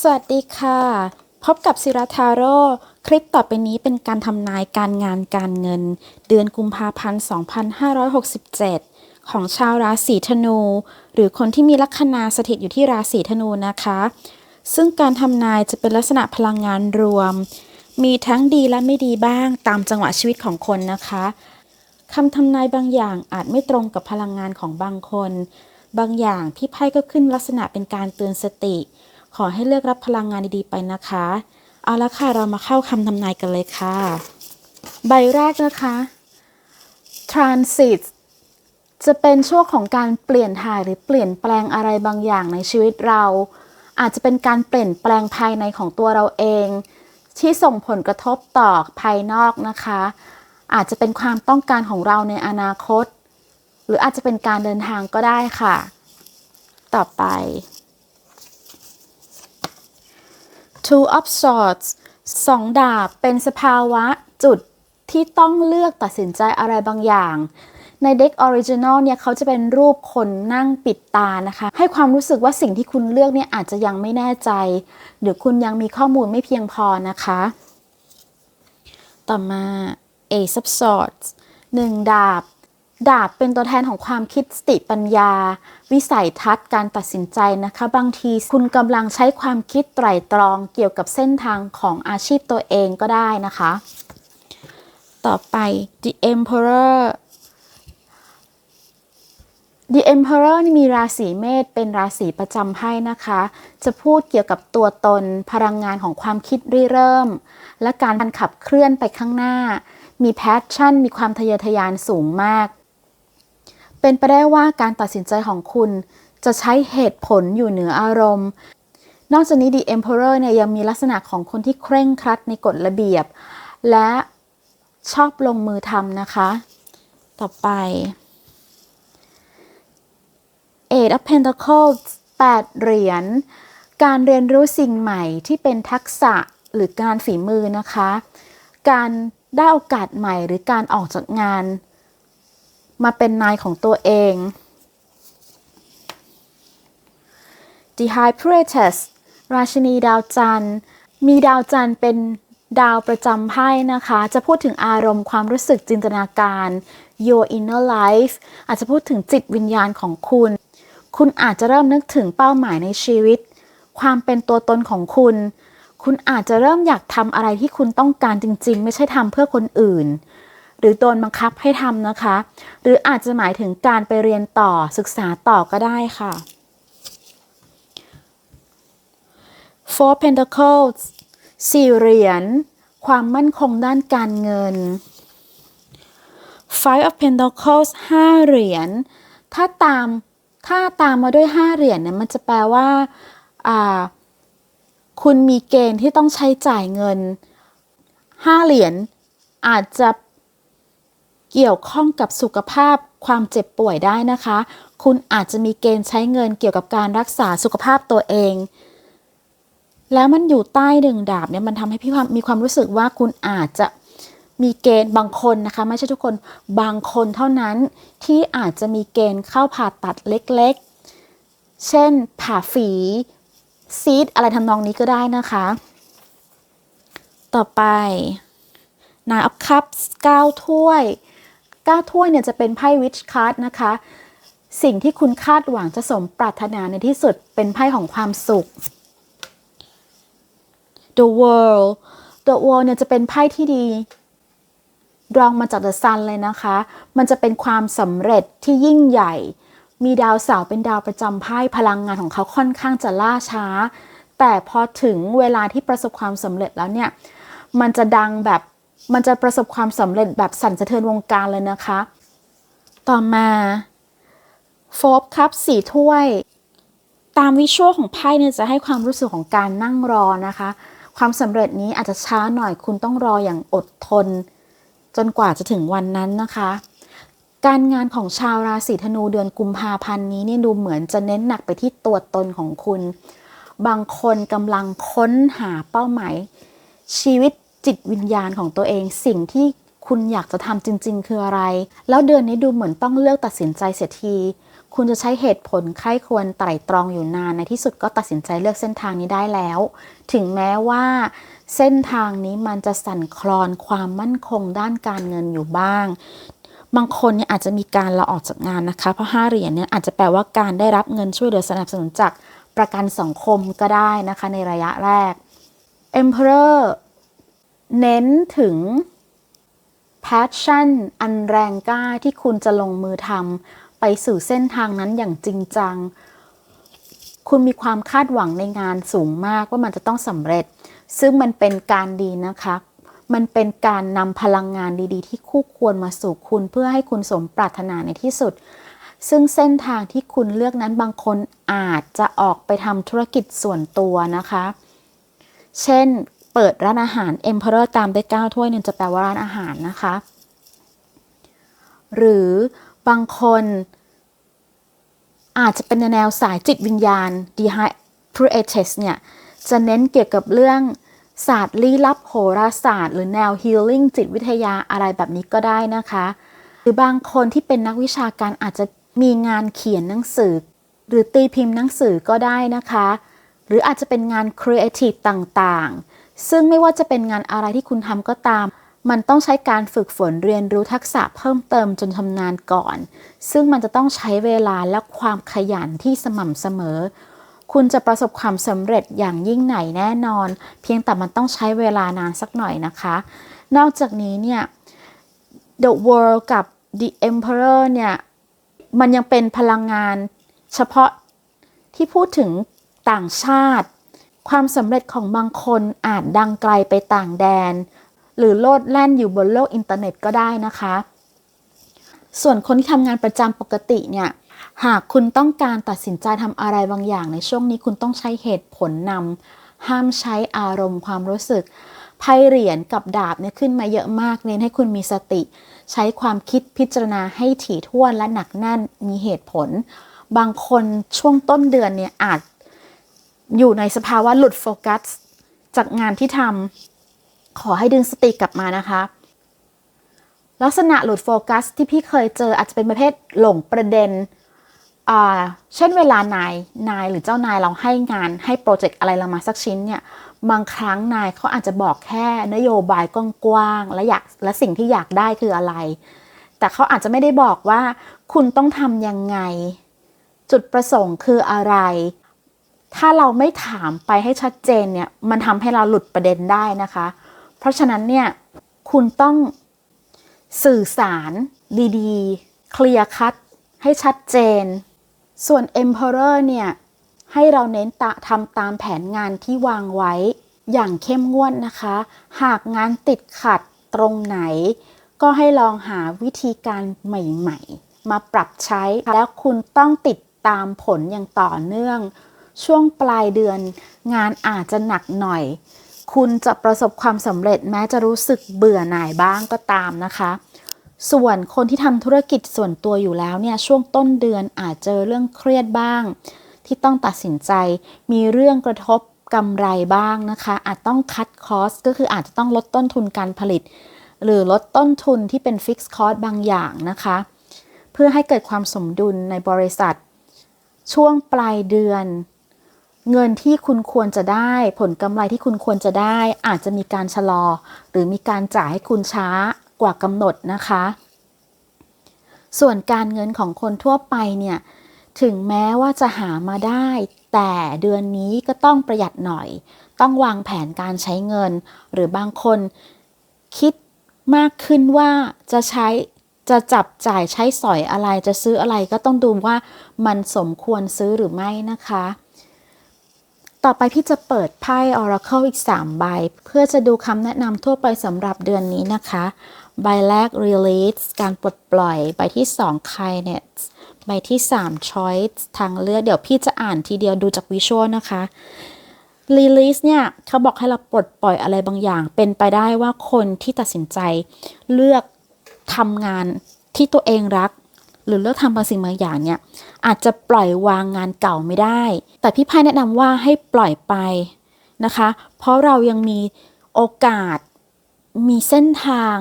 สวัสดีค่ะ พบกับศิราทาโร่คลิปต่อไปนี้เป็นการทำนายการงานการเงิน เดือนกุมภาพันธ์ 2567 ของชาวราศีธนู หรือคนที่มีลัคนาสถิตอยู่ที่ราศีธนูนะคะ ซึ่งการทำนายจะเป็นลักษณะพลังงานรวม มีทั้งดีและไม่ดีบ้างตามจังหวะชีวิตของคนนะคะคำทำนายบางอย่างอาจไม่ตรงกับพลังงานของบางคน บางอย่างที่ไพ่ก็ขึ้นลักษณะเป็นการเตือนสติ ขอให้เลือกรับพลังงานดีๆไปนะคะ เอาละค่ะเรามาเข้าคำทำนายกันเลยค่ะ ใบแรกนะคะ transit จะเป็นช่วงของการเปลี่ยนถ่ายหรือเปลี่ยนแปลงอะไรบางอย่างในชีวิตเรา อาจจะเป็นการเปลี่ยนแปลงภายในของตัวเราเอง ที่ส่งผลกระทบต่อภายนอกนะคะ อาจจะเป็นความต้องการของเราในอนาคต หรืออาจจะเป็นการเดินทางก็ได้ค่ะ ต่อไป Two of Swords สองดาบเป็นสภาวะจุดที่ต้องเลือกตัดสินใจอะไรบางอย่าง ในเด็กออริจินอลเนี่ยเขาจะเป็นรูปคนนั่งปิดตานะคะ ให้ความรู้สึกว่าสิ่งที่คุณเลือกเนี่ยอาจจะยังไม่แน่ใจ หรือคุณยังมีข้อมูลไม่เพียงพอนะคะ ต่อมา Ace of Swords หนึ่งดาบ ดาบเป็นตัวแทนของความคิดสติปัญญา วิสัยทัศน์การตัดสินใจนะคะ บางทีคุณกำลังใช้ความคิดไตร่ตรองเกี่ยวกับเส้นทางของอาชีพตัวเองก็ได้นะคะ ต่อไป The Emperor The Emperor นี่มีราศีเมษเป็นราศีประจำไพ่นะคะ จะพูดเกี่ยวกับตัวตนพลังงานของความคิดริเริ่ม และการขับเคลื่อนไปข้างหน้า มีแพชชั่น มีความทะเยอทะยานสูงมาก เป็นไปได้ว่าการตัดสินใจของคุณ จะใช้เหตุผลอยู่เหนืออารมณ์ นอกจากนี้ The Emperor เนี่ยยังมีลักษณะของคนที่เคร่งครัดในกฎระเบียบ และชอบลงมือทำนะคะ ต่อไป Eight of Pentacles 8 เหรียญ การเรียนรู้สิ่งใหม่ที่เป็นทักษะหรือการฝีมือนะคะ การได้โอกาสใหม่หรือการออกจากงาน มาเป็นนายของตัวเอง The High Priestess ราชินีดาวจันทร์ มีดาวจันทร์เป็นดาวประจำไพ่นะคะ จะพูดถึงอารมณ์ความรู้สึกจินตนาการ your inner life อาจจะพูดถึงจิตวิญญาณของคุณ คุณอาจจะเริ่มนึกถึงเป้าหมายในชีวิต ความเป็นตัวตนของคุณ คุณอาจจะเริ่มอยากทำอะไรที่คุณต้องการจริง ๆ ไม่ใช่ทำเพื่อคนอื่น รือโดนบังคับให้ทำนะคะ หรืออาจจะหมายถึงการไปเรียนต่อศึกษาต่อก็ได้ค่ะ Four Pentacles สี่เหรียญความมั่นคงด้านการเงิน Five of Pentacles ห้าเหรียญถ้าตามถ้าตามมาด้วยห้าเหรียญเนี่ยมันจะแปลว่าอ่าคุณมีเกณฑ์ที่ต้องใช้จ่ายเงินห้าเหรียญอาจจะ เกี่ยวข้องกับสุขภาพความเจ็บป่วยได้นะคะ คุณอาจจะมีเกณฑ์ใช้เงินเกี่ยวกับการรักษาสุขภาพตัวเอง แล้วมันอยู่ใต้หนึ่งดาบเนี่ยมันทำให้พี่ความมีความรู้สึกว่าคุณอาจจะมีเกณฑ์บางคนนะคะ ไม่ใช่ทุกคนบางคนเท่านั้นที่อาจจะมีเกณฑ์เข้าผ่าตัดเล็กๆ เช่น ผ่าฝีซีดอะไรทำนองนี้ก็ได้นะคะ ต่อไป Nine of Cups 9ถ้วย 9ถ้วยเนี่ยจะเป็นไพ่ Witch Card นะคะ สิ่งที่คุณคาดหวังจะสมปรารถนาในที่สุดเป็นไพ่ของความสุข The World The World เนี่ยจะเป็นไพ่ที่ดี รองมาจาก The Sun เลยนะคะ มันจะเป็นความสำเร็จที่ยิ่งใหญ่ มีดาวเสาร์เป็นดาวประจำไพ่พลังงานของเขาค่อนข้างจะล่าช้า แต่พอถึงเวลาที่ประสบความสำเร็จแล้วเนี่ย มันจะดังแบบ มันจะประสบความสำเร็จแบบสั่นสะเทือนวงการเลยนะคะ ต่อมาโฟบครับสี่ถ้วย ตามวิชวลของไพ่เนี่ยจะให้ความรู้สึกของการนั่งรอนะคะ ความสำเร็จนี้อาจจะช้าหน่อยคุณต้องรออย่างอดทน จนกว่าจะถึงวันนั้นนะคะ การงานของชาวราศีธนูเดือนกุมภาพันธ์นี้เนี่ยดูเหมือนจะเน้นหนักไปที่ตัวตนของคุณ บางคนกำลังค้นหาเป้าหมายชีวิต จิตวิญญาณของตัวเอง สิ่งที่คุณอยากจะทำจริง ๆ คืออะไร แล้วเดือนนี้ดูเหมือนต้องเลือกตัดสินใจเสียที คุณจะใช้เหตุผลใคร่ควรไตร่ตรองอยู่นานในที่สุดก็ตัดสินใจเลือกเส้นทางนี้ได้แล้ว ถึงแม้ว่าเส้นทางนี้มันจะสั่นคลอนความมั่นคงด้านการเงินอยู่บ้าง บางคนเนี่ยอาจจะมีการลาออกจากงานนะคะ เพราะห้าเหรียญเนี่ยอาจจะแปลว่าการได้รับเงินช่วยเหลือสนับสนุนจากประกันสังคมก็ได้นะคะในระยะแรก Emperor เน้นถึง passion อันแรงกล้าที่คุณจะลงมือทำไปสู่เส้นทางนั้นอย่างจริงจัง คุณมีความคาดหวังในงานสูงมากว่ามันจะต้องสำเร็จ ซึ่งมันเป็นการดีนะคะ มันเป็นการนำพลังงานดีๆ ที่คู่ควรมาสู่คุณเพื่อให้คุณสมปรารถนาในที่สุด ซึ่งเส้นทางที่คุณเลือกนั้นบางคนอาจจะออกไปทำธุรกิจส่วนตัวนะคะ เช่น เปิดร้านอาหาร Emperor ตามด้วย9ถ้วยนึงจะแปลว่าร้านอาหารนะคะ หรือบางคนอาจจะเป็นแนวสายจิตวิญญาณ d e h y p r u e t e s เนี่ยจะเน้นเกี่ยวกับเรื่องศาสตร์ลี้ลับโหราศาสตร์ หรือแนว healing จิตวิทยาอะไรแบบนี้ก็ได้นะคะ หรือบางคนที่เป็นนักวิชาการอาจจะมีงานเขียนหนังสือ หรือตีพิมพ์หนังสือก็ได้นะคะ หรืออาจจะเป็นงาน creative ต่างๆ ซึ่งไม่ว่าจะเป็นงานอะไรที่คุณทำก็ตาม มันต้องใช้การฝึกฝนเรียนรู้ทักษะเพิ่มเติมจนชำนาญก่อน ซึ่งมันจะต้องใช้เวลาและความขยันที่สม่ำเสมอ คุณจะประสบความสำเร็จอย่างยิ่งใหญ่แน่นอน เพียงแต่มันต้องใช้เวลานานสักหน่อยนะคะ นอกจากนี้เนี่ย The World กับ The Emperor เนี่ย มันยังเป็นพลังงานเฉพาะที่พูดถึงต่างชาติ ความสำเร็จของบางคนอาจดังไกลไปต่างแดน หรือโลดแล่นอยู่บนโลกอินเทอร์เน็ตก็ได้นะคะ ส่วนคนที่ทำงานประจำปกติเนี่ย หากคุณต้องการตัดสินใจทำอะไรบางอย่างในช่วงนี้คุณต้องใช้เหตุผลนำห้ามใช้อารมณ์ความรู้สึกไพ่เหรียญกับดาบเนี่ยขึ้นมาเยอะมากเน้นให้คุณมีสติ ใช้ความคิดพิจารณาให้ถี่ถ้วนและหนักแน่นมีเหตุผล บางคนช่วงต้นเดือนเนี่ยอาจ อยู่ในสภาวะหลุดโฟกัสจากงานที่ทำขอให้ดึงสติกลับมานะคะ ลักษณะหลุดโฟกัสที่พี่เคยเจออาจจะเป็นประเภทหลงประเด็น เช่นเวลานายนายหรือเจ้านายเราให้งานให้โปรเจกต์อะไรเรามาสักชิ้นเนี่ยบางครั้งนายเขาอาจจะบอกแค่นโยบายกว้างๆและอยากและสิ่งที่อยากได้คืออะไร แต่เขาอาจจะไม่ได้บอกว่าคุณต้องทำยังไง จุดประสงค์คืออะไร ถ้าเราไม่ถามไปให้ชัดเจนเนี่ย มันทำให้เราหลุดประเด็นได้นะคะ เพราะฉะนั้นเนี่ยคุณต้องสื่อสารดีๆ เคลียร์คัดให้ชัดเจน ส่วน Emperor เนี่ยให้เราเน้นตะทำตามแผนงานที่วางไว้อย่างเข้มงวดนะคะ หากงานติดขัดตรงไหน ก็ให้ลองหาวิธีการใหม่ ๆ มาปรับใช้ แล้วคุณต้องติดตามผลอย่างต่อเนื่อง ช่วงปลายเดือน งานอาจจะหนักหน่อย คุณจะประสบความสำเร็จแม้จะรู้สึกเบื่อหน่ายบ้างก็ตามนะคะ ส่วนคนที่ทำธุรกิจส่วนตัวอยู่แล้วเนี่ยช่วงต้นเดือนอาจเจอเรื่องเครียดบ้าง ที่ต้องตัดสินใจ มีเรื่องกระทบกำไรบ้างนะคะ อาจต้องคัดคอสก็คืออาจจะต้องลดต้นทุนการผลิต หรือลดต้นทุนที่เป็นฟิกซ์คอสบางอย่างนะคะ เพื่อให้เกิดความสมดุลในบริษัท ช่วงปลายเดือน เงินที่คุณควรจะได้ ผลกำไรที่คุณควรจะได้ อาจจะมีการชะลอ หรือมีการจ่ายให้คุณช้ากว่ากำหนดนะคะ ส่วนการเงินของคนทั่วไปเนี่ยถึงแม้ว่าจะหามาได้ แต่เดือนนี้ก็ต้องประหยัดหน่อย ต้องวางแผนการใช้เงิน หรือบางคนคิดมากขึ้นว่าจะใช้จะจับจ่ายใช้สอยอะไรจะซื้ออะไรก็ต้องดูว่ามันสมควรซื้อหรือไม่นะคะ ต่อไปพี่จะเปิดไพ่ Oracle อีก 3 ใบ เพื่อจะดูคำแนะนำทั่วไปสำหรับเดือนนี้นะคะ ใบแรก Release การปลดปล่อย ใบที่ 2 Kindness ใบที่ 3 Choice ทางเลือก เดี๋ยวพี่จะอ่านทีเดียวดูจากวิชวลนะคะ Release เนี่ยเขาบอกให้เราปลดปล่อยอะไรบางอย่าง เป็นไปได้ว่าคนที่ตัดสินใจเลือกทำงานที่ตัวเองรัก หรือเลือกทำบางสิ่งบางอย่างเนี่ยอาจจะปล่อยวางงานเก่าไม่ได้ แต่พี่พายแนะนำว่าให้ปล่อยไปนะคะ เพราะเรายังมีโอกาสมีเส้นทาง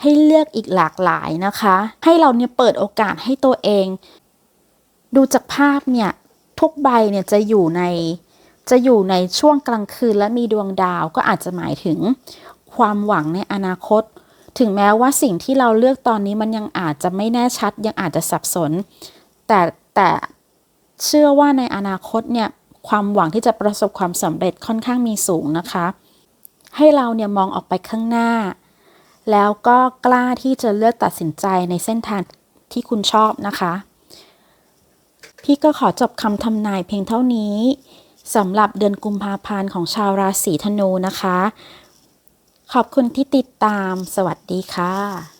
ให้เลือกอีกหลากหลายนะคะ ให้เราเนี่ยเปิดโอกาสให้ตัวเอง ดูจากภาพเนี่ยทุกใบเนี่ยจะอยู่ในจะอยู่ในช่วงกลางคืนและมีดวงดาวก็อาจจะหมายถึงความหวังในอนาคต ถึงแม้ว่าสิ่งที่เราเลือกตอนนี้มันยังอาจจะไม่แน่ชัด ยังอาจจะสับสน แต่แต่เชื่อว่าในอนาคตเนี่ยความหวังที่จะประสบความสำเร็จค่อนข้างมีสูงนะคะ ให้เราเนี่ยมองออกไปข้างหน้า แล้วก็กล้าที่จะเลือกตัดสินใจในเส้นทางที่คุณชอบนะคะ พี่ก็ขอจบคำทำนายเพียงเท่านี้สำหรับเดือนกุมภาพันธ์ของชาวราศีธนูนะคะ ขอบคุณที่ติดตาม สวัสดีค่ะ